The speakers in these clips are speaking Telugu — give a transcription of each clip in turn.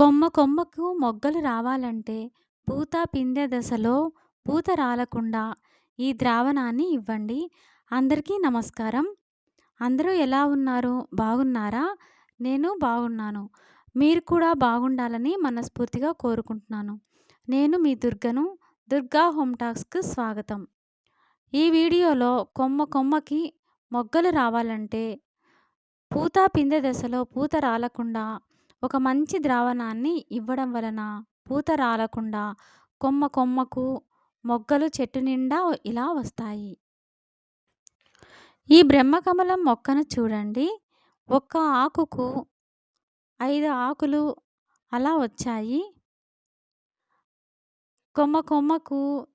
కొమ్మ కొమ్మకు మొగ్గలు రావాలంటే పూత పిందె దశలో పూత రాలకుండా ఈ ద్రావణాన్ని ఇవ్వండి. అందరికీ నమస్కారం. అందరూ ఎలా ఉన్నారు? బాగున్నారా? నేను బాగున్నాను. మీరు కూడా బాగుండాలని మనస్ఫూర్తిగా కోరుకుంటున్నాను. నేను మీ దుర్గను. దుర్గా హోమ్ టాక్స్‌కి స్వాగతం. ఈ వీడియోలో కొమ్మ కొమ్మకి మొగ్గలు రావాలంటే పూత పిందె దశలో పూత రాలకుండా ఒక మంచి ద్రావణాన్ని ఇవ్వడం వలన పూత రాలకుండా కొమ్మ కొమ్మకు మొగ్గలు చెట్టు నిండా ఇలా వస్తాయి. ఈ బ్రహ్మకమలం మొక్కను చూడండి. ఒక్క ఆకుకు ఐదు ఆకులు అలా వచ్చాయి. కొమ్మ కొమ్మకు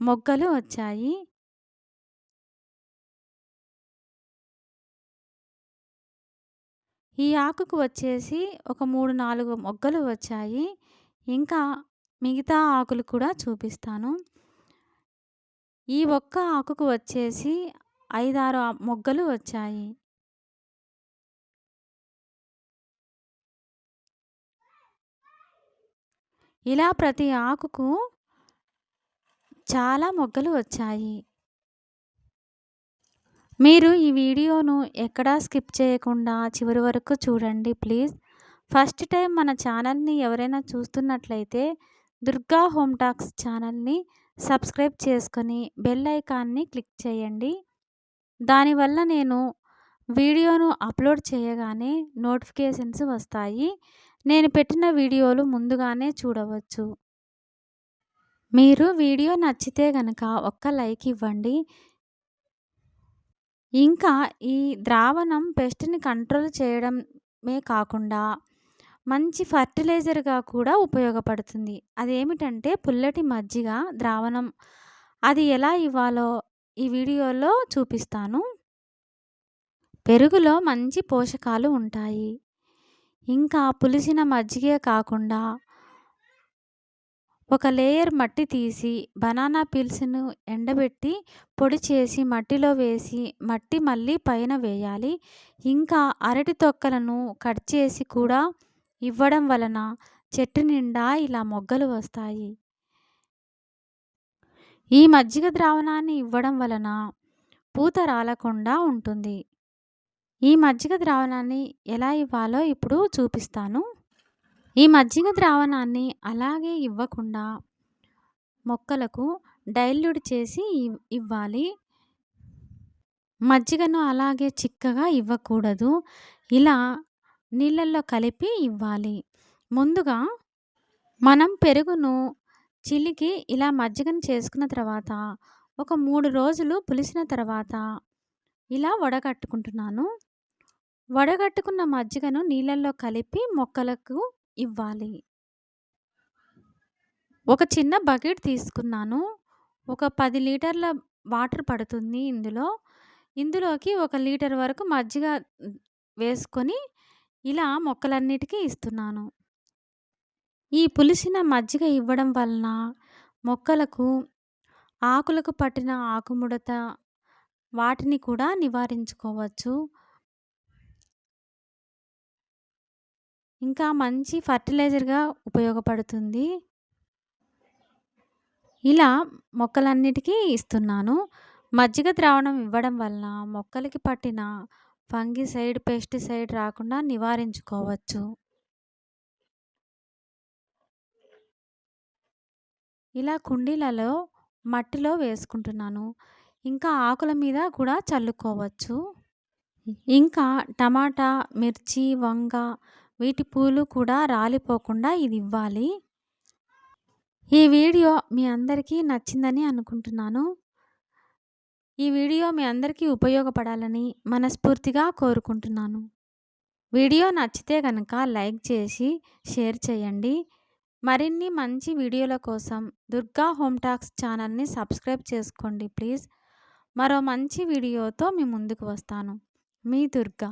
మొగ్గలు వచ్చాయి. ఈ ఆకుకు వచ్చేసి ఒక 3, 4 మొగ్గలు వచ్చాయి. ఇంకా మిగతా ఆకులు కూడా చూపిస్తాను. ఈ ఒక్క ఆకుకు వచ్చేసి 5, 6 మొగ్గలు వచ్చాయి. ఇలా ప్రతి ఆకుకు చాలా మొగ్గలు వచ్చాయి. మీరు ఈ వీడియోను ఎక్కడా స్కిప్ చేయకుండా చివరి వరకు చూడండి ప్లీజ్. ఫస్ట్ టైం మన ఛానల్‌ని ఎవరైనా చూస్తున్నట్లయితే దుర్గా హోమ్ టాక్స్ ఛానల్‌ని సబ్స్క్రైబ్ చేసుకొని బెల్ ఐకాన్‌ని క్లిక్ చేయండి. దానివల్ల నేను వీడియోను అప్లోడ్ చేయగానే నోటిఫికేషన్స్ వస్తాయి. నేను పెట్టిన వీడియోలు ముందుగానే చూడవచ్చు. మీరు వీడియో నచ్చితే గనక ఒక్క లైక్ ఇవ్వండి. ఇంకా ఈ ద్రావణం పెస్ట్‌ని కంట్రోల్ చేయడమే కాకుండా మంచి ఫర్టిలైజర్‌గా కూడా ఉపయోగపడుతుంది. అదేమిటంటే పుల్లటి మజ్జిగ ద్రావణం. అది ఎలా ఇవ్వాలో ఈ వీడియోలో చూపిస్తాను. పెరుగులో మంచి పోషకాలు ఉంటాయి. ఇంకా పులిసిన మజ్జిగే కాకుండా ఒక లేయర్ మట్టి తీసి బనానా పీల్స్‌ను ఎండబెట్టి పొడి చేసి మట్టిలో వేసి మట్టి మళ్ళీ పైన వేయాలి. ఇంకా అరటి తొక్కలను కట్ చేసి కూడా ఇవ్వడం వలన చెట్టు నిండా ఇలా మొగ్గలు వస్తాయి. ఈ మజ్జిగ ద్రావణాన్ని ఇవ్వడం వలన పూత రాలకుండా ఉంటుంది. ఈ మజ్జిగ ద్రావణాన్ని ఎలా ఇవ్వాలో ఇప్పుడు చూపిస్తాను. ఈ మజ్జిగ ద్రావణాన్ని అలాగే ఇవ్వకుండా మొక్కలకు డైల్యూట్ చేసి ఇవ్ ఇవ్వాలి. మజ్జిగను అలాగే చిక్కగా ఇవ్వకూడదు. ఇలా నీళ్ళల్లో కలిపి ఇవ్వాలి. ముందుగా మనం పెరుగును చిలికి ఇలా మజ్జిగను చేసుకున్న తర్వాత ఒక మూడు రోజులు పులిసిన తర్వాత ఇలా వడగట్టుకుంటున్నాను. వడగట్టుకున్న మజ్జిగను నీళ్ళల్లో కలిపి మొక్కలకు ఇవ్వాలి. ఒక చిన్న బకెట్ తీసుకున్నాను. ఒక 10 లీటర్ల వాటర్ పడుతుంది ఇందులో. ఇందులోకి ఒక లీటర్ వరకు మజ్జిగ వేసుకొని ఇలా మొక్కలన్నిటికీ ఇస్తున్నాను. ఈ పులిసిన మజ్జిగ ఇవ్వడం వలన మొక్కలకు ఆకులకు పట్టిన ఆకుముడత వాటిని కూడా నివారించుకోవచ్చు. ఇంకా మంచి ఫర్టిలైజర్‌గా ఉపయోగపడుతుంది. ఇలా మొక్కలన్నిటికీ ఇస్తున్నాను. మజ్జిగ ద్రావణం ఇవ్వడం వలన మొక్కలకి పట్టిన ఫంగిసైడ్, పెస్టిసైడ్ రాకుండా నివారించుకోవచ్చు. ఇలా కుండీలలో మట్టిలో వేసుకుంటున్నాను. ఇంకా ఆకుల మీద కూడా చల్లుకోవచ్చు. ఇంకా టమాటా, మిర్చి, వంగ వీటి పూలు కూడా రాలిపోకుండా ఇది ఇవ్వాలి. ఈ వీడియో మీ అందరికీ నచ్చిందని అనుకుంటున్నాను. ఈ వీడియో మీ అందరికీ ఉపయోగపడాలని మనస్ఫూర్తిగా కోరుకుంటున్నాను. వీడియో నచ్చితే కనుక లైక్ చేసి షేర్ చేయండి. మరిన్ని మంచి వీడియోల కోసం దుర్గా హోమ్ టాక్స్ ఛానల్‌ని సబ్స్క్రైబ్ చేసుకోండి ప్లీజ్. మరో మంచి వీడియోతో మీ ముందుకు వస్తాను. మీ దుర్గా.